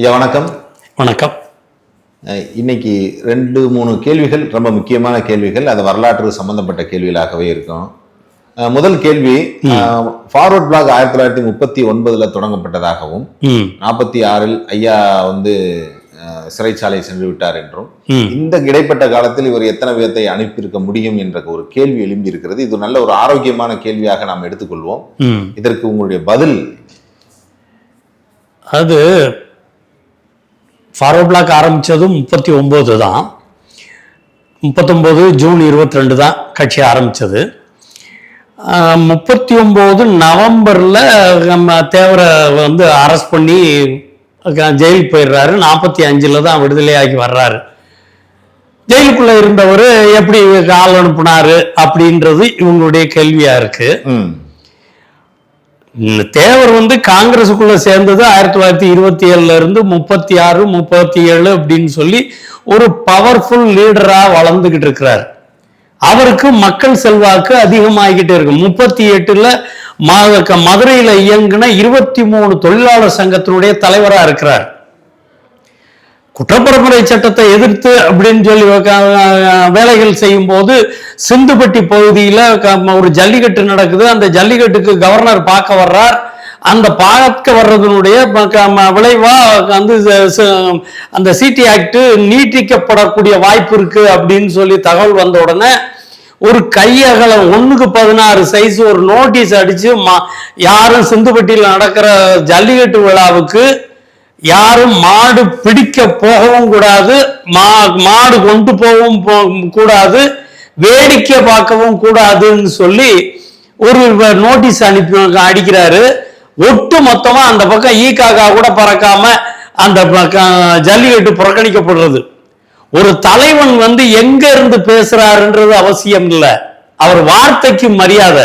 ஐயா வணக்கம். வணக்கம். இன்னைக்கு ரெண்டு மூணு கேள்விகள் ரொம்ப முக்கியமான கேள்விகள். அது வரலாற்று சம்பந்தப்பட்ட கேள்விகளாகவே இருக்கும். முதல் கேள்வி ஃபார்வர்ட் பிளாக் ஆயிரத்தி தொள்ளாயிரத்தி முப்பத்தி ஒன்பதுல தொடங்கப்பட்டதாகவும் நாற்பத்தி ஆறில் ஐயா வந்து சிறைச்சாலை சென்று விட்டார் என்றும் இந்த இடைப்பட்ட காலத்தில் இவர் எத்தனை பேர்த்தை அனுப்பியிருக்க முடியும் என்ற ஒரு கேள்வி எழும்பி இருக்கிறது. இது நல்ல ஒரு ஆரோக்கியமான கேள்வியாக நாம் எடுத்துக்கொள்வோம். இதற்கு உங்களுடைய பதில். அது ஃபார்வர்ட் பிளாக் ஆரம்பித்ததும் முப்பத்தி ஒம்பது தான். முப்பத்தொம்போது ஜூன் இருபத்தி ரெண்டு தான் கட்சி ஆரம்பித்தது முப்பத்தி ஒம்பது நவம்பரில் நம்ம தேவரை வந்து அரெஸ்ட் பண்ணி ஜெயிலுக்கு போயிடுறாரு. நாற்பத்தி அஞ்சில் தான் விடுதலையாகி வர்றாரு. ஜெயிலுக்குள்ளே இருந்தவர் எப்படி ஆள் அனுப்புனாரு அப்படின்றது இவங்களுடைய கேள்வியாக இருக்குது ம். தேவர் வந்து காங்கிரஸுக்குள்ள சேர்ந்தது ஆயிரத்தி தொள்ளாயிரத்தி இருபத்தி ஏழுல இருந்து முப்பத்தி ஆறு முப்பத்தி ஏழு அப்படின்னு சொல்லி ஒரு பவர்ஃபுல் லீடரா வளர்ந்துகிட்டு இருக்கிறார். அவருக்கு மக்கள் செல்வாக்கு அதிகமாகிக்கிட்டே இருக்கு. முப்பத்தி எட்டுல மதுரையில இயங்குன இருபத்தி மூணு தொழிலாளர் சங்கத்தினுடைய தலைவரா இருக்கிறார். குற்றப்பரப்புரை சட்டத்தை எதிர்த்து அப்படின்னு சொல்லி வேலைகள் செய்யும் போது சிந்துப்பட்டி பகுதியில் ஒரு ஜல்லிக்கட்டு நடக்குது. அந்த ஜல்லிக்கட்டுக்கு கவர்னர் பார்க்க வர்றார். அந்த பார்க்க வர்றதனுடைய க- விளைவா வந்து ச- அந்த சிடி ஆக்ட் நீட்டிக்கப்படக்கூடிய வாய்ப்பு இருக்கு அப்படின்னு சொல்லி தகவல் வந்த உடனே ஒரு கையகலம் ஒண்ணுக்கு பதினாறு சைஸ் ஒரு நோட்டீஸ் அடிச்சு மா- யாரும் சிந்துப்பட்டியில் நடக்கிற ஜல்லிக்கட்டு விழாவுக்கு யாரும் மாடு பிடிக்க போகவும் கூடாது மா மாடு கொண்டு போகவும் போ- கூடாது வேடிக்கை பார்க்கவும் கூடாதுன்னு சொல்லி ஒரு நோட்டீஸ் அனுப்பி அடிக்கிறாரு. ஒட்டு மொத்தமா அந்த பக்கம் ஈ காக்கா கூட பறக்காம அந்த ஜல்லிக்கட்டு புறக்கணிக்கப்படுறது. ஒரு தலைவன் வந்து எங்க இருந்து பேசுறாருன்றது அவசியம் இல்லை. அவர் வார்த்தைக்கு மரியாதை.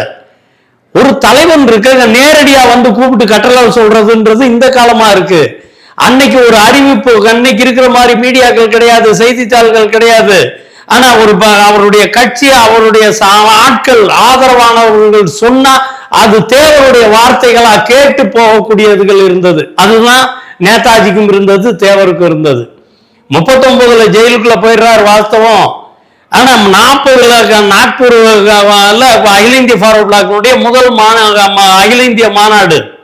ஒரு தலைவன் இருக்க நேரடியா வந்து கூப்பிட்டு கட்டளை சொல்றதுன்றது இந்த காலமா இருக்கு. அன்னைக்கு ஒரு அறிவிப்பு அன்னைக்கு இருக்கிற மாதிரி மீடியாக்கள் கிடையாது செய்தித்தாள்கள் கிடையாது. ஆனா ஒரு ப- அவருடைய கட்சி அவருடைய சா- ஆட்கள் ஆதரவானவர்கள் சொன்னா அது தேவருடைய வார்த்தைகளா கேட்டு போகக்கூடியதுகள் இருந்தது. அதுதான் நேதாஜிக்கும் இருந்தது தேவருக்கும் இருந்தது. முப்பத்தொன்பதுல ஜெயிலுக்குள்ள போயிடுறாரு வாஸ்தவம். ஆனா நாற்பதுல நாக்பூர் அகில இந்திய ஃபார்வர்ட் பிளாக்கினுடைய முதல் மாநா அகில இந்திய மாநாடு.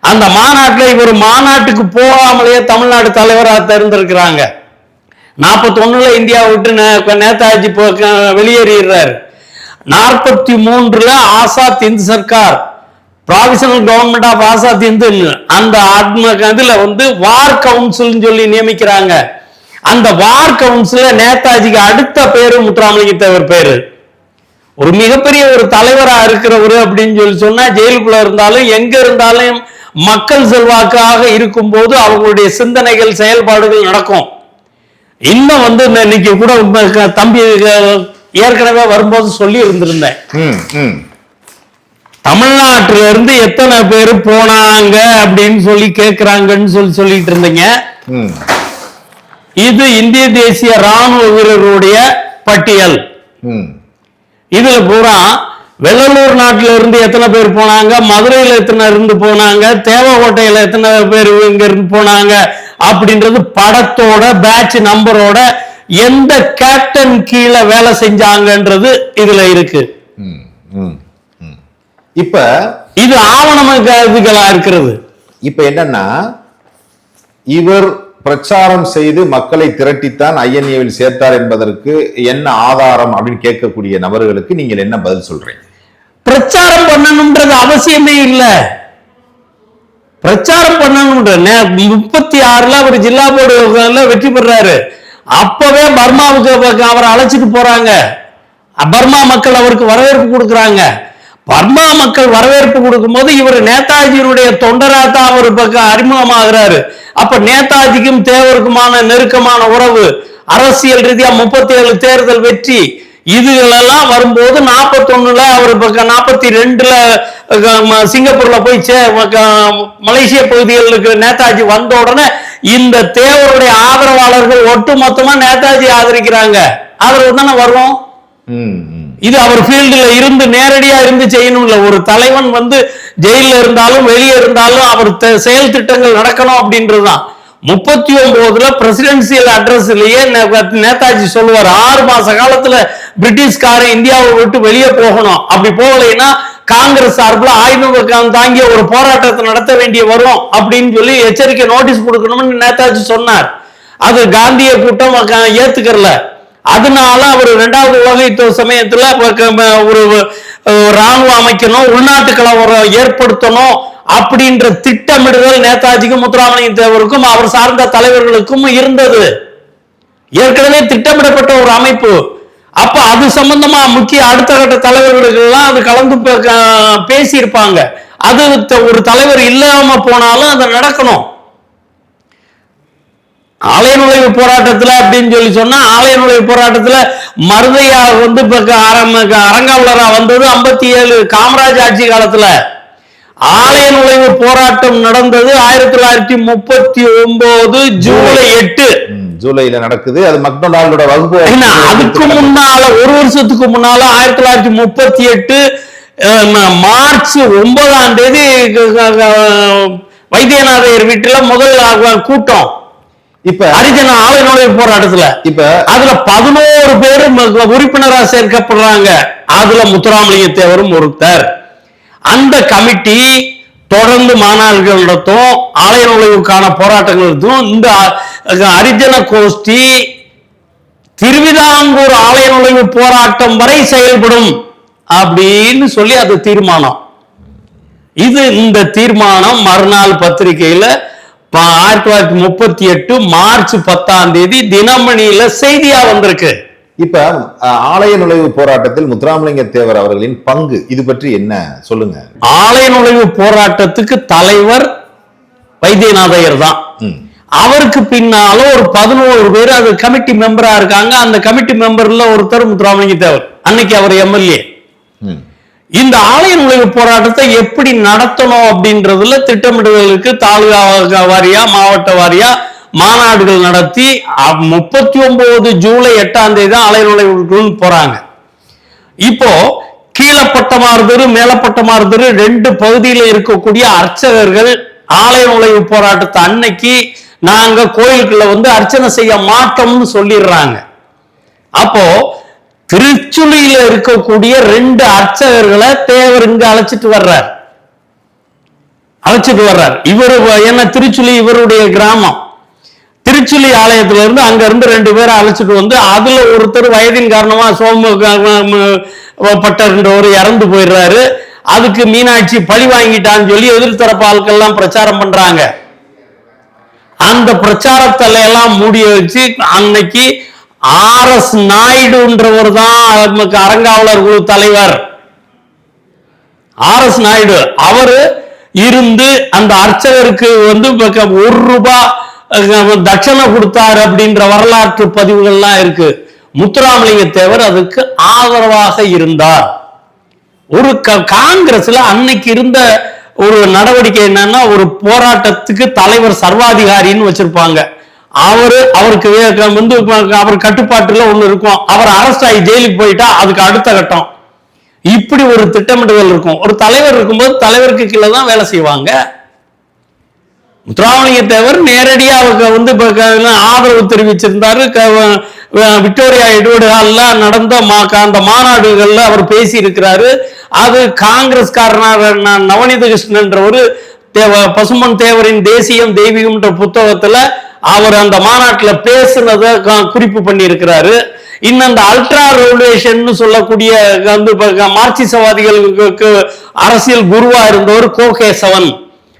அந்த மாநாட்டில் இவர் மாநாட்டுக்கு போகாமலேயே தமிழ்நாடு தலைவராக தேர்ந்தெடுக்கிறாங்க நாற்பத்தொன்னுல இந்தியாவை விட்டு நே- நேதாஜி போ- வெளியேறிடுறாரு. நாற்பத்தி மூன்றுல Azad Hind Sarkar provisional government of Azad Hind அந்த ஆத்ம வந்து வார் கவுன்சில்னு சொல்லி நியமிக்கிறாங்க. அந்த வார் கவுன்சில நேதாஜிக்கு அடுத்த பேரு முத்துராமலிங்கத்தேவர் பேரு. ஒரு மிகப்பெரிய ஒரு தலைவரா இருக்கிறவரு அப்படின்னு சொல்லி சொன்னா ஜெயிலுக்குள்ள இருந்தாலும் எங்க இருந்தாலும் மக்கள் செல்வாக்காக இருக்கும்போது அவங்களுடைய சிந்தனைகள் செயல்பாடுகள் நடக்கும். இன்னும் வந்து இன்னைக்கு கூட தம்பி ஏற்கனவே வரும்போது சொல்லி இருந்திருந்தேன். ம் ம். தமிழ்நாட்டுல இருந்து எத்தனை பேர் போனாங்க அப்படின்னு சொல்லி கேக்குறாங்கன்னு சொல்லி சொல்லிட்டு இருந்தீங்க. இது இந்திய தேசிய ராணுவ வீரர்களுடைய பட்டியல். ம். இதுல பூரா வெள்ளலூர் நாட்டுல இருந்து எத்தனை பேர் போனாங்க? மதுரையில எத்தனை இருந்து போனாங்க? தேவக்கோட்டையில எத்தனை பேர் இங்க இருந்து போனாங்க? அப்படின்றது படத்தோட பேட்ச் நம்பரோட எந்த கேப்டன் கீழே வேலை செஞ்சாங்கன்றது இதுல இருக்கு. இப்ப இது ஆவணம் இதுகளா இருக்கிறது. இப்ப என்னன்னா இவர் பிரச்சாரம் செய்து மக்களை திரட்டித்தான் ஐஎன்ஏவில் சேர்த்தார் என்பதற்கு என்ன ஆதாரம் அப்படின்னு கேட்கக்கூடிய நபர்களுக்கு நீங்கள் என்ன பதில் சொல்றீங்க? பிரச்சாரம் பண்ணணும்ன்றது அவசியமே இல்ல. பிரச்சாரம் பண்ணணும்ன்ற முப்பத்தி ஆறுல அவர் ஜில்லா போர்டு வெற்றி பெறாரு. அப்பவே பர்மாவுக்கு அவரை அழைச்சிட்டு போறாங்க. பர்மா மக்கள் அவருக்கு வரவேற்பு கொடுக்குறாங்க. பர்மா மக்கள் வரவேற்பு கொடுக்கும்போது இவர் நேதாஜியினுடைய தொண்டரா தான் அவர் பக்கம் அறிமுகமாகிறாரு. அப்ப நேதாஜிக்கும் தேவருக்குமான நெருக்கமான உறவு அரசியல் ரீதியா முப்பத்தி ஏழு தேர்தல் வெற்றி இதுகளெல்லாம் வரும்போது நாற்பத்தொன்னுல அவர் பக்கம் நாற்பத்தி ரெண்டுல சிங்கப்பூர்ல போய் சே க- மலேசிய பகுதிகளில் இருக்கிற நேதாஜி வந்த உடனே இந்த தேவருடைய ஆதரவாளர்கள் ஒட்டு மொத்தமா நேதாஜி ஆதரிக்கிறாங்க. ஆதரவு தானே வரும்? ம். இது அவர் ஃபீல்டில் இருந்து நேரடியா இருந்து செய்யணும் ஒரு தலைவன் வந்து ஜெயில இருந்தாலும் வெளியே இருந்தாலும் அவர் செயல் திட்டங்கள் நடக்கணும் அப்படின்றதுதான். முப்பத்தி ஒன்பதுல பிரசிடென்சியல் அட்ரஸ்லயே நேதாஜி சொல்லுவார் ஆறு மாச காலத்துல பிரிட்டிஷ்காரன் இந்தியாவை விட்டு வெளியே போகணும். அப்படி போகலைன்னா காங்கிரஸ் சார்பில் ஆயுதம் தாங்கிய ஒரு போராட்டத்தை நடத்த வேண்டிய வரும் அப்படின்னு சொல்லி எச்சரிக்கை நோட்டீஸ் கொடுக்கணும்னு நேதாஜி சொன்னார். அது காந்திய கூட்டம் க- ஏத்துக்கறல. அதனால அவர் ரெண்டாவது உலக யுத்த சமயத்துல ஒரு ராணுவம் அமைக்கணும் உள்நாட்டு கலவரம் ஏற்படுத்தணும் அப்படின்ற திட்டமிடுதல் நேதாஜிக்கும் முத்துராமலிங்க தேவருக்கும் அவர் சார்ந்த தலைவர்களுக்கும் இருந்தது. ஏற்கனவே திட்டமிடப்பட்ட ஒரு அமைப்பு. அப்ப அது சம்பந்தமா முக்கிய அடுத்த கட்ட தலைவர்களுக்கு எல்லாம் அது கலந்து பேசியிருப்பாங்க. அது த- ஒரு தலைவர் இல்லாம போனாலும் அது நடக்கணும். ஆலய நுழைவு போராட்டத்துல அப்படின்னு சொல்லி சொன்னா ஆலய நுழைவு போராட்டத்துல மருதையா வந்து இப்ப க- அரம்- க- அரங்காவலரா வந்தது ஐம்பத்தி ஏழு காமராஜ் ஆட்சி காலத்துல. ஆலய நுழைவு போராட்டம் நடந்தது ஆயிரத்தி தொள்ளாயிரத்தி முப்பத்தி ஒன்பது ஜூலை எட்டு. ம், ஜூலைல நடக்குது. அது மக்டொனால்டோட வகுப்பு. அதுக்கு முன்னால ஒரு வருஷத்துக்கு முன்னால ஆயிரத்தி தொள்ளாயிரத்தி முப்பத்தி எட்டு மார்ச் ஒன்பதாம் தேதி வைத்தியநாதையர் வீட்டுல முதல் கூட்டம். இப்ப ஹரிஜன ஆலய நுழைவு போராட்டத்துல இப்ப அதுல பதினோரு பேர் உறுப்பினரா சேர்க்கப்படுறாங்க. அதுல முத்துராமலிங்க தேவரும் ஒருத்தர். அந்த கமிட்டி தொடர்ந்து மாநாடுகள் நடத்தும் ஆலய நுழைவுக்கான போராட்டங்கள் நடத்தும் இந்த ஹரிஜன கோஷ்டி திருவிதாங்கூர் ஆலய நுழைவு போராட்டம் வரை செயல்படும் அப்படின்னு சொல்லி அது தீர்மானம். இது இந்த தீர்மானம் மறுநாள் பத்திரிகையில ஆயிரத்தி தொள்ளாயிரத்தி முப்பத்தி எட்டு மார்ச் பத்தாம் தேதி தினமணியில செய்தியா வந்திருக்கு. இப்ப ஆலய நுழைவு போராட்டத்தில் முத்துராமலிங்க தேவர் அவர்களின் பங்கு இது பற்றி என்ன? சொல்லுங்க. ஆலய நுழைவு போராட்டத்துக்கு தலைவர் வைத்தியநாதையர் தான். அவருக்கு பின்னால ஒரு பதினோரு பேர் அது கமிட்டி மெம்பரா இருக்காங்க. அந்த கமிட்டி மெம்பர்ல ஒருத்தர் முத்துராமலிங்க தேவர். அன்னைக்கு அவர் எம்எல்ஏ. இந்த ஆலய நுழைவு போராட்டத்தை எப்படி நடத்தணும் அப்படின்றதுல திட்டமிடுதலுக்கு தாலுகா வாரியா மாவட்ட வாரியா மாநாடுகள் நடத்தி முப்பத்தி ஒன்பது ஜூலை எட்டாம் தேதி தான் ஆலய நுழைவுக்குள் போறாங்க. இப்போ கீழப்பட்டமாறுதரு மேலப்பட்டமாறுதரு ரெண்டு பகுதியில் இருக்கக்கூடிய அர்ச்சகர்கள் ஆலய நுழைவு போராட்டத்தை அன்னைக்கு நாங்க கோயிலுக்குள்ள வந்து அர்ச்சனை செய்ய மாட்டோம்னு சொல்லிடுறாங்க. அப்போ திருச்சுழியில இருக்கக்கூடிய ரெண்டு அர்ச்சகர்களை தேவர் இங்க அழைச்சிட்டு வர்றார். அழைச்சிட்டு வர்றார். இவரு என்ன திருச்சுழி இவருடைய கிராமம். திருச்சுழி ஆலயத்துல இருந்து அங்க இருந்து ரெண்டு பேரை அழைச்சிட்டு வந்து அதுல ஒருத்தர் வயதின் காரணமா சோம பட்டர்ன்றவர் இறந்து போயிடுறாரு. அதுக்கு மீனாட்சி பழி வாங்கிட்டான்னு சொல்லி எதிர்த்தரப்பு ஆட்கள்லாம் பிரச்சாரம் பண்றாங்க. அந்த பிரச்சாரத்துல எல்லாம் மூடி வச்சு அன்னைக்கு ஆர் எஸ் நாயுடுன்றவர் தான் நமக்கு அறங்காவலர் குழு தலைவர். ஆர் எஸ் நாயுடு அவரு இருந்து அந்த அர்ச்சகருக்கு வந்து ஒரு ரூபாய் தட்சணை கொடுத்தாரு அப்படின்ற வரலாற்று பதிவுகள்லாம் இருக்கு. முத்துராமலிங்க தேவர் அதுக்கு ஆதரவாக இருந்தார். ஒரு க- காங்கிரஸ்ல அன்னைக்கு இருந்த ஒரு நடவடிக்கை என்னன்னா ஒரு போராட்டத்துக்கு தலைவர் சர்வாதிகாரின்னு வச்சிருப்பாங்க. அவரு அவருக்கு வந்து அவர் கட்டுப்பாட்டுல ஒண்ணு இருக்கும். அவர் அரெஸ்ட் ஆகி ஜெயிலுக்கு போயிட்டா அதுக்கு அடுத்த கட்டம். இப்படி ஒரு திட்டமிடுதல் இருக்கும். ஒரு தலைவர் இருக்கும்போது தலைவருக்கு கீழே தான் வேலை செய்வாங்க. முத்துராமலிங்க தேவர் நேரடியா அவங்க வந்து ஆதரவு தெரிவிச்சிருந்தாரு. க- விக்டோரியா எட்வர்டு ஹால்ல நடந்த மா- அந்த மாநாடுகள்ல அவர் பேசி இருக்கிறாரு அது காங்கிரஸ்காரனாக ந- நவநீத கிருஷ்ணன்றவர் தேவ பசுமன் தேவரின் தேசியம் தெய்வீகம்ன்ற புத்தகத்துல அவர் அந்த மாநாட்டில் பேசுனதை க- குறிப்பு பண்ணியிருக்கிறாரு. இன்னும் அந்த அல்ட்ரா ரெவல்யூஷன் சொல்லக்கூடிய வந்து மார்க்சிசவாதிகளுக்கு அரசியல் குருவா இருந்தவர் கோகேசவன்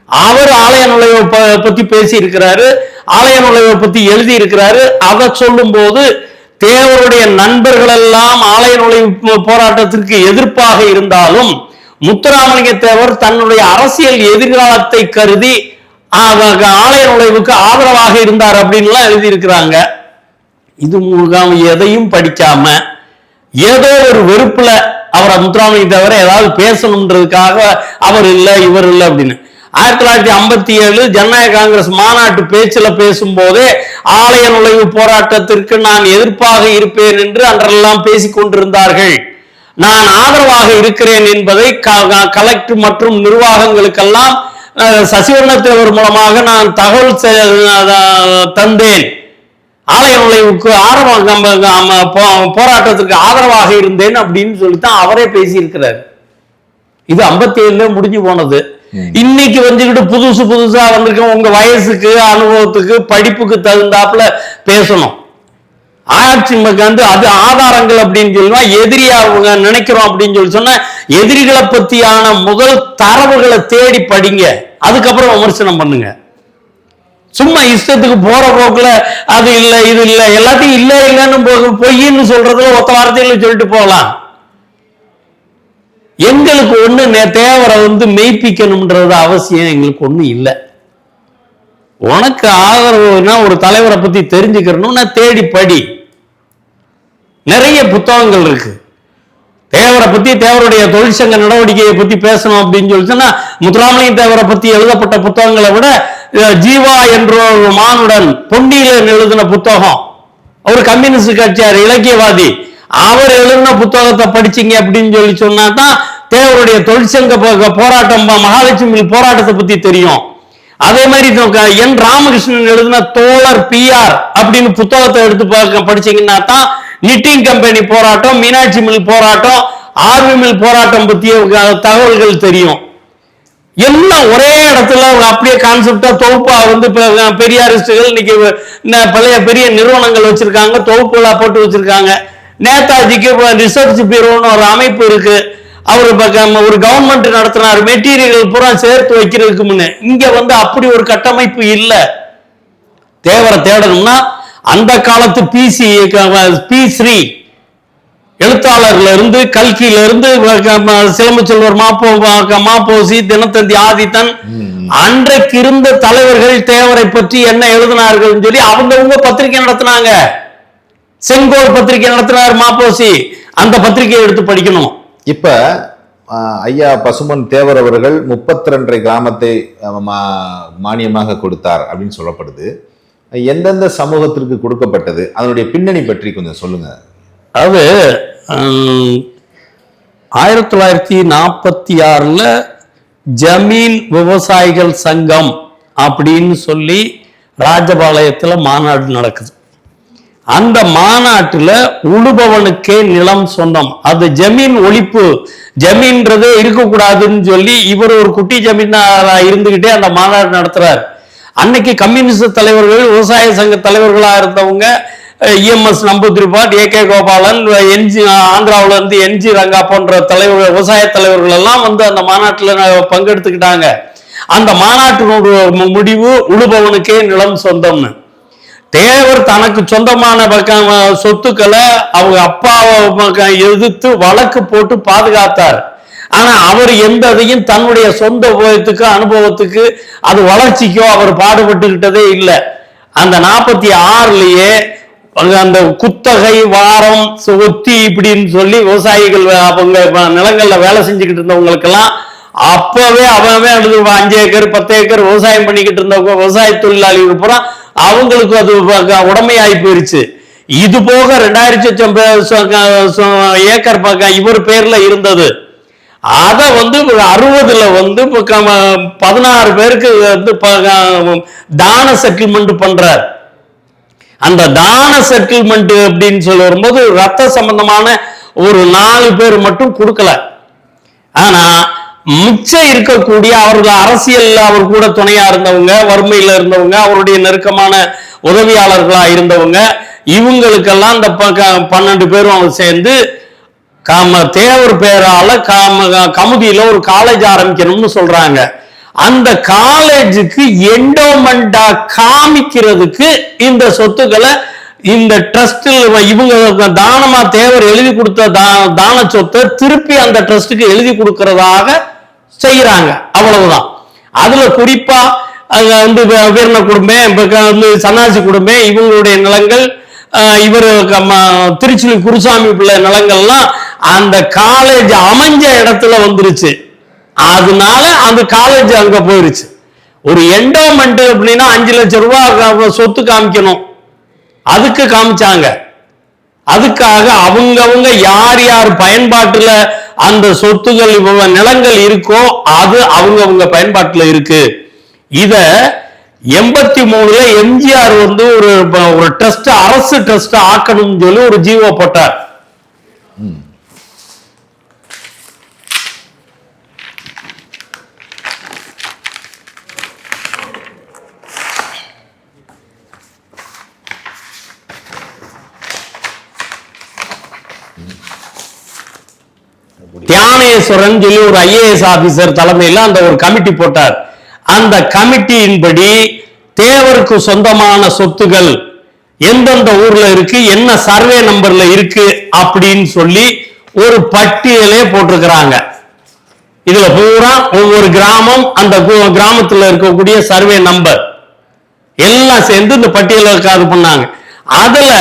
அவர் ஆலய நுழைவை ப- பத்தி பேசி இருக்கிறாரு ஆலய நுழைவை பத்தி எழுதி இருக்கிறாரு அதை சொல்லும் போது தேவருடைய நண்பர்கள் எல்லாம் ஆலய நுழைவு போராட்டத்திற்கு எதிர்ப்பாக இருந்தாலும் முத்துராமலிங்க தேவர் தன்னுடைய அரசியல் எதிர்காலத்தை கருதி ஆலய நுழைவுக்கு ஆதரவாக இருந்தார் அப்படின்லாம் எழுதி இருக்கிறாங்க இது மூலம் எதையும் படிக்காம ஏதோ ஒரு வெறுப்புல அவரை முத்துராமலிங்க தவிர ஏதாவது பேசணுன்றதுக்காக அவர் இல்லை இவர் இல்லை அப்படின்னு. ஆயிரத்தி தொள்ளாயிரத்தி ஐம்பத்தி ஏழு ஜனநாயக காங்கிரஸ் மாநாட்டு பேச்சில் பேசும்போதே ஆலய நுழைவு போராட்டத்திற்கு நான் எதிர்ப்பாக இருப்பேன் என்று அன்றெல்லாம் பேசிக் கொண்டிருந்தார்கள். நான் ஆதரவாக இருக்கிறேன் என்பதை கலெக்டர் மற்றும் நிர்வாகங்களுக்கெல்லாம் அஹ், சசிவர்ண தேவர் மூலமாக நான் தகவல் தந்தேன். ஆலய நுழைவுக்கு ஆரம்ப போராட்டத்திற்கு ஆதரவாக இருந்தேன் அப்படின்னு சொல்லித்தான் அவரே பேசியிருக்கிறார். இது 57 ஏழுல முடிஞ்சு போனது. இன்னைக்கு வந்துகிட்டு புதுசு புதுசா வந்திருக்க உங்க வயசுக்கு அனுபவத்துக்கு படிப்புக்கு தகுந்தாப்புல பேசணும். ஆட்சி நமக்கு வந்து அது ஆதாரங்கள் அப்படின்னு சொல்லுவா எதிரியா அவங்க நினைக்கிறோம் அப்படின்னு சொல்லி சொன்னா எதிரிகளை பத்தியான முதல் தரவுகளை தேடி படிங்க. அதுக்கப்புறம் விமர்சனம் பண்ணுங்க. சும்மா இஷ்டத்துக்கு போற போக்குல அது இல்ல இது இல்ல எல்லாத்தையும் இல்ல இல்லன்னு பொய்ன்னு சொல்றதுல ஒத்த வார்த்தையில சொல்லிட்டு போகலாம். எங்களுக்கு ஒண்ணு தேவரை வந்து மெய்ப்பிக்கணும்ன்றது அவசியம் எங்களுக்கு ஒண்ணு இல்லை. உனக்கு ஆதரவுனா ஒரு தலைவரை பத்தி தெரிஞ்சுக்கிறணும்னா தேடி படி. நிறைய புத்தகங்கள் இருக்கு. தேவரை பத்தி தேவருடைய தொழிற்சங்க நடவடிக்கையை பத்தி பேசணும் அப்படின்னு சொல்லி முத்துராமலிங்க தேவரை பத்தி எழுதப்பட்ட புத்தகங்களை விட ஜீவா என்ற ஒரு மானுடன் பொன்னியில எழுதின புத்தகம். அவர் கம்யூனிஸ்ட் கட்சியார் இலக்கியவாதி. அவர் எழுதின புத்தகத்தை படிச்சீங்க அப்படின்னு சொல்லி சொன்னா தான் தேவருடைய தொழிற்சங்க போராட்டம் மகாலட்சுமி போராட்டத்தை பத்தி தெரியும். அதே மாதிரி என் ராமகிருஷ்ணன் எழுதின தோழர் பிஆர் அப்படின்னு புத்தகத்தை எடுத்து பார்க்க படிச்சீங்கன்னா தான் நிட்டிங் கம்பெனி போராட்டம் மீனாட்சி மில் போராட்டம் ஆர்வி மில் போராட்டம் பத்திய தகவல்கள் தெரியும். எல்லாம் ஒரே இடத்துல அப்படியே கான்செப்டா தொகுப்பா வந்து பெரியாரிஸ்டுகள் இன்னைக்கு பழைய பெரிய நிறுவனங்கள் வச்சிருக்காங்க தொகுப்புகளா போட்டு வச்சிருக்காங்க. நேதாஜிக்கு ரிசர்ச் பியூரோன்னு ஒரு அமைப்பு இருக்கு. அவர் ஒரு கவர்மெண்ட் நடத்தினார் மெட்டீரியல் பூரா சேர்த்து வைக்கிறதுக்கு முன்ன இங்க வந்து அப்படி ஒரு கட்டமைப்பு இல்ல. தேவரை தேடணும்னா அந்த காலத்து பிசி பி ஸ்ரீ எழுத்தாளர்ல இருந்து கல்கியில இருந்து சிலம்பு செல்வர் மாப்போ மாப்போசி தினத்தந்தி ஆதித்தன் அன்றைக்கு இருந்த தலைவர்கள் தேவரை பற்றி என்ன எழுதினார்கள் சொல்லி அவங்கவங்க பத்திரிகை நடத்தினாங்க. செங்கோல் பத்திரிகை நடத்தினார் மாப்போசி அந்த பத்திரிகையை எடுத்து படிக்கணும். இப்போ ஐயா பசுமன் தேவர் அவர்கள் முப்பத்தி ரெண்டரை கிராமத்தை மா- மானியமாக கொடுத்தார் அப்படின்னு சொல்லப்படுது. எந்தெந்த சமூகத்திற்கு கொடுக்கப்பட்டது? அதனுடைய பின்னணி பற்றி கொஞ்சம் சொல்லுங்க. அதாவது ஆயிரத்தி தொள்ளாயிரத்தி நாற்பத்தி ஆறில் ஜமீன் விவசாயிகள் சங்கம் அப்படின்னு சொல்லி ராஜபாளையத்தில் மாநாடு நடக்குது. அந்த மாநாட்டுல உழுபவனுக்கே நிலம் சொந்தம். அது ஜமீன் ஒழிப்பு. ஜமீன்றது இருக்கக்கூடாதுன்னு சொல்லி இவர் ஒரு குட்டி ஜமீனாரா இருந்துகிட்டே அந்த மாநாடு நடத்துறாரு. அன்னைக்கு கம்யூனிஸ்ட் தலைவர்கள் விவசாய சங்க தலைவர்களா இருந்தவங்க EMS Namboodiripad A K Gopalan NG ஆந்திராவில் இருந்து என்ஜி ரங்கா போன்ற தலைவர்கள் விவசாய தலைவர்கள் எல்லாம் வந்து அந்த மாநாட்டுல பங்கெடுத்துக்கிட்டாங்க. அந்த மாநாட்டினுடைய முடிவு உழுபவனுக்கே நிலம் சொந்தம்னு. தேவர் தனக்கு சொந்தமான பக்கம் சொத்துக்களை அவங்க அப்பாவை பக்கம் எதிர்த்து வழக்கு போட்டு பாதுகாத்தார். ஆனா அவர் எந்த இதையும் தன்னுடைய சொந்த உபயோகத்துக்கு அனுபவத்துக்கு அது வளர்ச்சிக்கோ அவர் பாடுபட்டுக்கிட்டதே இல்லை. அந்த நாற்பத்தி ஆறுலயே அந்த குத்தகை வாரம் ஒத்தி இப்படின்னு சொல்லி விவசாயிகள் அவங்க நிலங்கள்ல வேலை செஞ்சுக்கிட்டு இருந்தவங்களுக்கெல்லாம் அப்பவே அவன் எழுது அஞ்சு ஏக்கர் பத்து ஏக்கர் விவசாயம் பண்ணிக்கிட்டு இருந்தவங்க விவசாய தொழிலாளிகள் பூரா அவங்களுக்கு அது உடமை உடமையாகி போயிருச்சு. இது போக ரெண்டாயிரத்தி ஏக்கர் பக்கம் இவர் பேர்ல இருந்தது. அதை வந்து அறுபதுல வந்து க- பதினாறு பேருக்கு வந்து ப- தான செட்டில்மெண்ட் பண்றார். அந்த தான செட்டில்மெண்ட் அப்படின்னு சொல்லி வரும்போது ரத்த சம்பந்தமான ஒரு நாலு பேர் மட்டும் கொடுக்கல. ஆனா மிச்சம் இருக்கக்கூடிய அவர்கள் அரசியல்ல அவர் கூட துணையா இருந்தவங்க வறுமையில இருந்தவங்க அவருடைய நெருக்கமான உதவியாளர்களா இருந்தவங்க இவங்களுக்கெல்லாம் இந்த ப- பன்னெண்டு பேரும் அவங்க சேர்ந்து காம தேவர் பேரால காம கமுதியில ஒரு காலேஜ் ஆரம்பிக்கணும்னு சொல்றாங்க. அந்த காலேஜுக்கு எண்டோமெண்டா காமிக்கிறதுக்கு இந்த சொத்துக்களை இந்த ட்ரஸ்டில் இவங்க தானமா தேவர் எழுதி கொடுத்த தா- தான சொத்தை திருப்பி அந்த ட்ரஸ்டுக்கு எழுதி கொடுக்கறதாக செய்கிறாங்க அவ்வளவுதான். அதுல குறிப்பா அங்க வந்து வி- வீரண குடும்பம் வந்து சன்னாசி குடும்பம் இவங்களுடைய நிலங்கள் இவர் கம்ம- குருசாமி பிள்ளை நிலங்கள்லாம் அந்த காலேஜ் அமைஞ்ச இடத்துல வந்துருச்சு. அதனால அந்த காலேஜ் அங்க போயிருச்சு. ஒரு என்டோமெண்ட் அப்படின்னா அஞ்சு லட்சம் ரூபாய் சொத்து காமிக்கணும். அதுக்கு காமிச்சாங்க. அதுக்காக அவங்கவுங்க யார் யார் பயன்பாட்டுல அந்த சொத்துகள் இவங்க நிலங்கள் இருக்கோ அது அவங்கவங்க பயன்பாட்டுல இருக்கு. இத எண்பத்தி மூணுல எம்ஜிஆர் வந்து ஒரு ஒரு ட்ரஸ்ட் அரசு ட்ரஸ்ட் ஆக்கணும்னு சொல்லி ஒரு ஜீவோ போட்டார். தியானேஸ்வரன் சொல்லி ஒரு ஐஏஎஸ் ஆபீசர் தலைமையில அந்த ஒரு கமிட்டி போட்டார். அந்த கமிட்டியின்படி தேவருக்கு சொந்தமான சொத்துகள் எந்தெந்த ஊர்ல இருக்கு என்ன சர்வே நம்பர்ல இருக்கு அப்படின்னு சொல்லி ஒரு பட்டியலே போட்டிருக்கிறாங்க. இதுல பூரா ஒவ்வொரு கிராமம் அந்த கிராமத்துல இருக்கக்கூடிய சர்வே நம்பர் எல்லாம் சேர்ந்து இந்த பட்டியலை இது பண்ணாங்க. அதுல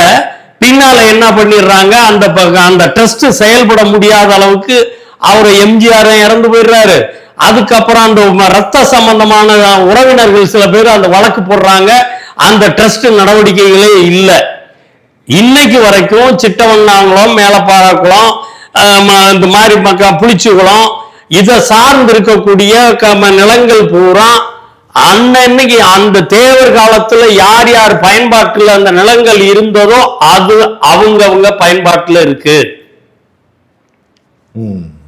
பின்னால என்ன பண்ணிடுறாங்க? அந்த அந்த டெஸ்ட் செயல்பட முடியாத அளவுக்கு அவர் எம்ஜிஆர் இறந்து போயிடுறாரு. அதுக்கப்புறம் அந்த ரத்த சம்பந்தமான உறவினர்கள் சில பேர் அந்த வழக்கு போடுறாங்க. அந்த ட்ரஸ்ட் நடவடிக்கைகளே இல்லை. இன்னைக்கு வரைக்கும் சிட்டவண்ணாங்குளம் மேலப்பாறாக்குளம் இந்த மாதிரி பக்கம் புளிச்சிக்குளம் இதை சார்ந்து இருக்கக்கூடிய க- நிலங்கள் பூரா அன்னன்னைக்கு அந்த தேவர் காலத்துல யார் யார் பயன்பாட்டில் அந்த நிலங்கள் இருந்ததோ அது அவங்கவுங்க பயன்பாட்டில் இருக்கு. ம்.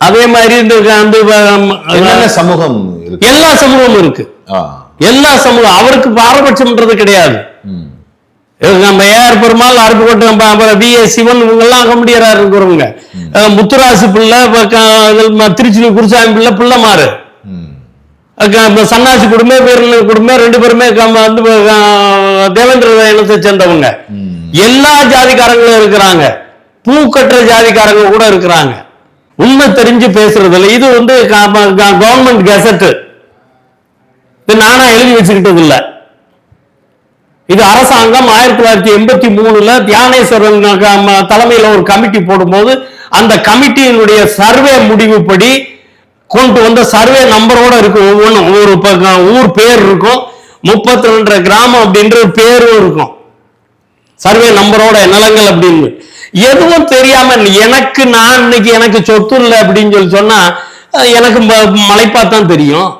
அதே மாதிரி இந்த அந்த சமூகம் எல்லா சமூகமும் இருக்கு. எல்லா சமூகம் அவருக்கு பாரபட்சம்ன்றது கிடையாது. நம்ம AR Perumal Aruppukottai V S Sivan இவங்கெல்லாம் கம்பெனியரா இருக்கிறவங்க. முத்துராசு பிள்ளை திருச்சி குருசாமி பிள்ளை பிள்ளைமாறு ம். அஹ் இப்ப சன்னாசி குடும்பம் வீரன் குடும்பம் ரெண்டு பேருமே வந்து தேவேந்திர இனத்தை சேர்ந்தவங்க. எல்லா ஜாதிக்காரங்களும் இருக்கிறாங்க. பூ கட்டுற ஜாதிக்காரங்க கூட இருக்கிறாங்க. உண்மை தெரிஞ்சு பேசுறது இல்லை. இது வந்து கவர்மெண்ட் கெசட் இது நானா எழுதி வச்சுக்கிட்டது இல்லை. இது அரசாங்கம் ஆயிரத்தி தொள்ளாயிரத்தி எண்பத்தி மூணுல தியானேஸ்வரன் க- ஒரு கமிட்டி போடும்போது அந்த கமிட்டியினுடைய சர்வே முடிவுப்படி கொண்டு வந்த சர்வே நம்பரோட இருக்கும் ஒவ்வொன்றும் ஒவ்வொரு ஊர் பேர் இருக்கும். முப்பத்தி ரெண்டு கிராமம் அப்படின்ற பேரும் இருக்கும். சர்வே நம்பரோட நிலங்கள் அப்படின்னு. எதுவும் தெரியாம எனக்கு நான் இன்னைக்கு எனக்கு சொத்து இல்லை அப்படின்னு சொல்லி சொன்னா எனக்கு ம- மலைப்பாத்தான் தெரியும்.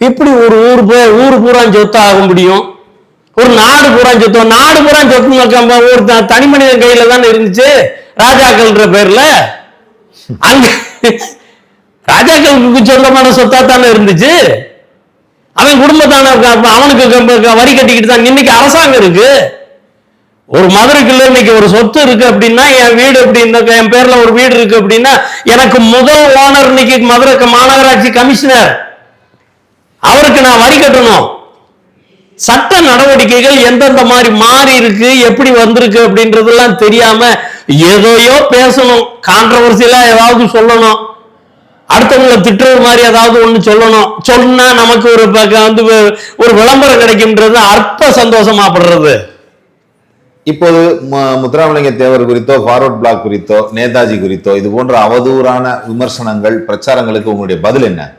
எப்படி ஒரு ஊர் போ ஊர் பூரா சொத்து ஆக முடியும்? ஒரு நாடு பூரா சொத்து நாடு பூரா சொத்து ஒரு த- தனி மனிதன் கையில தானே இருந்துச்சு? ராஜாக்கள்ன்ற பேர்ல? அங்க ராஜாக்களுக்கு சொந்தமான சொத்தா தானே இருந்துச்சு? அவன் குடும்பத்தான அவனுக்கு வரி கட்டிக்கிட்டு தான் இன்னைக்கு அரசாங்கம் இருக்கு. ஒரு மதுரைக்குள்ள இன்னைக்கு ஒரு சொத்து இருக்கு அப்படின்னா என் வீடு இப்படி இந்த என் பேர்ல ஒரு வீடு இருக்கு அப்படின்னா எனக்கு முதல் ஓனர் இன்னைக்கு மதுரை மாநகராட்சி கமிஷனர் அவருக்கு நான் வரி கட்டணும். சட்ட நடவடிக்கைகள் எந்தெந்த மாதிரி மாறி இருக்கு எப்படி வந்திருக்கு அப்படின்றதெல்லாம் தெரியாம ஏதோயோ பேசணும். கான்ட்ரவர்சியலா ஏதாவது சொல்லணும். அடுத்தவங்களை திட்டுற மாதிரி ஏதாவது ஒன்று சொல்லணும். சொன்னா நமக்கு ஒரு வந்து ஒரு விளம்பரம் கிடைக்கும்ன்றது அற்ப சந்தோஷமாப்படுறது இப்போது முத்துராமலிங்க தேவர் குறித்தோ ஃபார்வர்ட் பிளாக் குறித்தோ நேதாஜி குறித்தோ இது போன்ற அவதூறான விமர்சனங்கள் பிரச்சாரங்களுக்கு உங்களுடைய பதில் என்ன?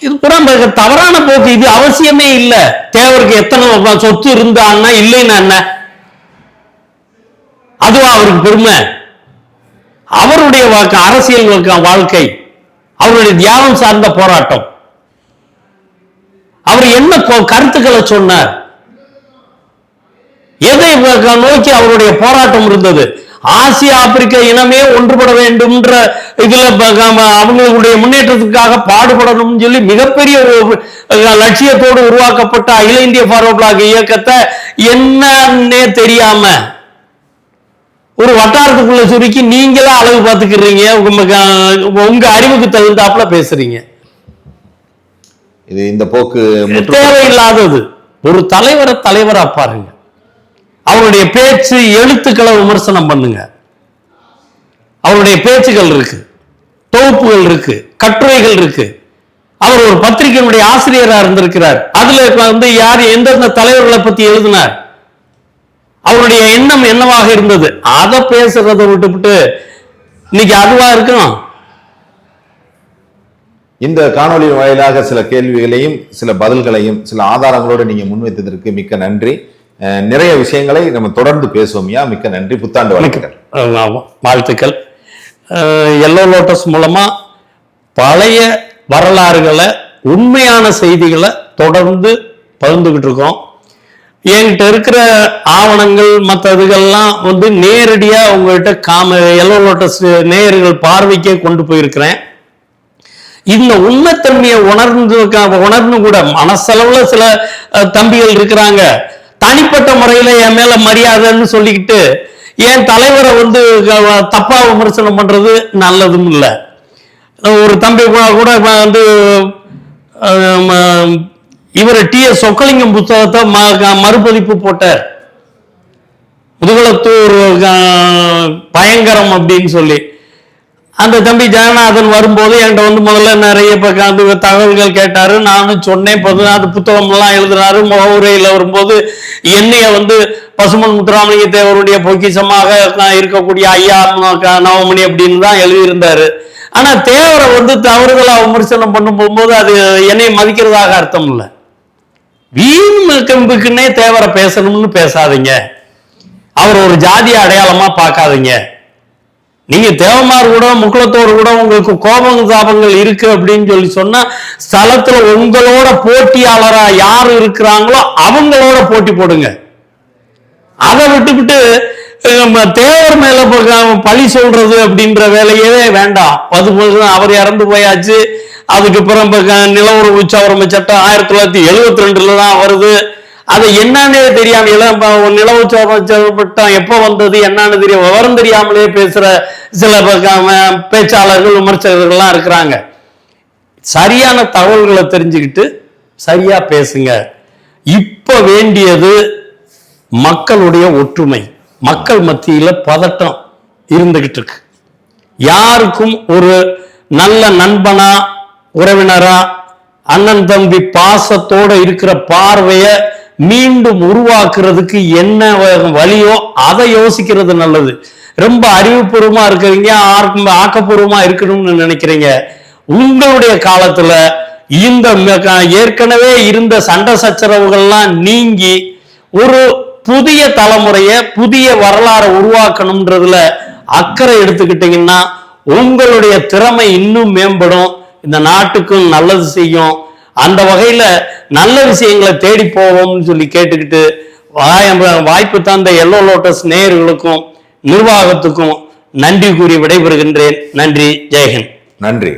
இது பூரா தவறான போக்கு. இது அவசியமே இல்ல. தேவருக்கு எத்தனை சொத்து இருந்தான்னா இல்லைன்னா என்ன? அதுவா அவருக்கு பெருமை? அவருடைய வாழ்க்கை அரசியல் வாழ்க்கை- அவருடைய தியாகம் சார்ந்த போராட்டம். அவர் என்ன கருத்துக்களை சொன்னார்? எதை நோக்கி அவருடைய போராட்டம் இருந்தது? ஆசிய ஆப்பிரிக்க இனமே ஒன்றுபட வேண்டும்ன்ற இதுல அவங்களுடைய முன்னேற்றத்துக்காக பாடுபடணும்னு சொல்லி மிகப்பெரிய லட்சியத்தோடு உருவாக்கப்பட்ட அகில இந்திய ஃபார்வர்ட் பிளாக் இயக்கத்தை என்னன்னே தெரியாம ஒரு வட்டாரத்துக்குள்ள சுருக்கி நீங்களா அளவு பார்த்துக்கிறீங்க. உங்க அறிவுக்கு தகுந்தாப்புல பேசுறீங்க. இது இந்த போக்கு தேவையில்லாதது. ஒரு தலைவரை தலைவரா பாருங்க. அவருடைய பேச்சு எழுத்துக்களை விமர்சனம் பண்ணுங்க. அவருடைய பேச்சுகள் இருக்கு. தொகுப்புகள் இருக்கு. கட்டுரைகள் இருக்கு. அவர் ஒரு பத்திரிகையினுடைய ஆசிரியராக இருந்திருக்கிறார். அதுல வந்து யார் எந்தெந்த தலைவர்களை பத்தி எழுதினார்? அவருடைய எண்ணம் என்னவாக இருந்தது? அதை பேசுறதை விட்டுவிட்டு இன்னைக்கு அதுவா இருக்கும் இந்த காணொளியின் வாயிலாக சில கேள்விகளையும் சில பதில்களையும் சில ஆதாரங்களோடு நீங்க முன்வைத்ததற்கு மிக்க நன்றி. நிறைய விஷயங்களை நம்ம தொடர்ந்து பேசுவோம்யா மிக்க நன்றி. புத்தாண்டு வாழ்த்துக்கள். ஆமா, வாழ்த்துக்கள். எல்லோ லோட்டஸ் மூலமா பழைய வரலாறுகளை உண்மையான செய்திகளை தொடர்ந்து பகிர்ந்துகிட்டு இருக்கோம். என்கிட்ட இருக்கிற ஆவணங்கள் மற்ற இதுகள்லாம் வந்து நேரடியாக உங்கள்கிட்ட காம எல்லோ லோட்டஸ் நேயர்கள் பார்வைக்கே கொண்டு போயிருக்கிறேன். இந்த உண்மைத்தன்மையை உணர்ந்து உணர்ந்து கூட மனசளவுல சில தம்பிகள் இருக்கிறாங்க. தனிப்பட்ட முறையில என் மேல மரியாதைன்னு சொல்லிக்கிட்டு என் தலைவரை வந்து தப்பா விமர்சனம் பண்றது நல்லதும் இல்லை. ஒரு தம்பி கூட கூட வந்து இவர் டி எஸ் சொக்கலிங்கம் புத்தகத்தை ம- மறுபதிப்பு போட்டார். முதுகுளத்தூர் பயங்கரம் அப்படின்னு சொல்லி. அந்த தம்பி ஜெகநாதன் வரும்போது என்கிட்ட வந்து முதல்ல நிறைய இப்ப தகவல்கள் கேட்டாரு. நானும் சொன்னேன். பதினாறு அது புத்தகம் எல்லாம் எழுதினாரு. முகவுரையில் வரும்போது என்னைய வந்து பசுமன் முத்துராமலிங்க தேவருடைய பொக்கிஷமாக நான் இருக்கக்கூடிய ஐயா நவமணி அப்படின்னு தான் எழுதியிருந்தாரு. ஆனா தேவரை வந்து தவறுதலா விமர்சனம் பண்ணும் போகும்போது அது என்னை மதிக்கிறதாக அர்த்தம் இல்லை. வீண் கம்புக்குன்னே தேவரை பேசணும்னு பேசாதீங்க. அவர் ஒரு ஜாதிய அடையாளமா பார்க்காதீங்க. நீங்க தேவமார் கூட முக்குளத்தோடு கூட உங்களுக்கு கோபம் தாபங்கள் இருக்கு அப்படின்னு சொல்லி சொன்னா ஸ்தலத்துல உங்களோட போட்டியாளரா யார் இருக்கிறாங்களோ அவங்களோட போட்டி போடுங்க. அதை விட்டுவிட்டு நம்ம தேவர் மேல பழி சொல்றது அப்படின்ற வேலையவே வேண்டாம். அது அவர் இறந்து போயாச்சு. அதுக்கப்புறம் இப்ப க- நில உறவு உச்சவரம்பு சட்டம் ஆயிரத்தி தொள்ளாயிரத்தி எழுபத்தி ரெண்டுல தான் வருது. அது என்னன்னே தெரியாம இளம் நிலவு சோபட்டம் உச்சவரம்பு எப்போ வந்தது என்னன்னு தெரியும் விவரம் தெரியாமலே பேசுற சில பேச்சாளர்கள் விமர்சகர்கள்லாம் இருக்கிறாங்க. சரியான தகவல்களை தெரிஞ்சுக்கிட்டு சரியா பேசுங்க. இப்ப வேண்டியது மக்களுடைய ஒற்றுமை. மக்கள் மத்தியில பதட்டம் இருந்துகிட்டு இருக்கு. யாருக்கும் ஒரு நல்ல நண்பனா உறவினரா அண்ணன் தம்பி பாசத்தோட இருக்கிற பார்வையை மீண்டும் உருவாக்குறதுக்கு என்ன வழியோ அதை யோசிக்கிறது நல்லது. ரொம்ப அறிவுபூர்வமா இருக்கிறீங்க ஆக்கப்பூர்வமா இருக்கணும்னு நினைக்கிறீங்க. உங்களுடைய காலத்துல இந்த ஏற்கனவே இருந்த சண்டை சச்சரவுகள்லாம் நீங்கி ஒரு புதிய தலைமுறைய புதிய வரலாறை உருவாக்கணும்ன்றதுல அக்கறை எடுத்துக்கிட்டீங்கன்னா உங்களுடைய திறமை இன்னும் மேம்படும். இந்த நாட்டுக்கும் நல்லது செய்யும். அந்த வகையில நல்ல விஷயங்களை தேடி போவோம்னு சொல்லி கேட்டுக்கிட்டு வாய்ப்பு தந்த எல்லோ லோட்டஸ் நேயர்களுக்கும் நிர்வாகத்துக்கும் நன்றி கூறி விடைபெறுகின்றேன். நன்றி. ஜெயஹிந்த். நன்றி.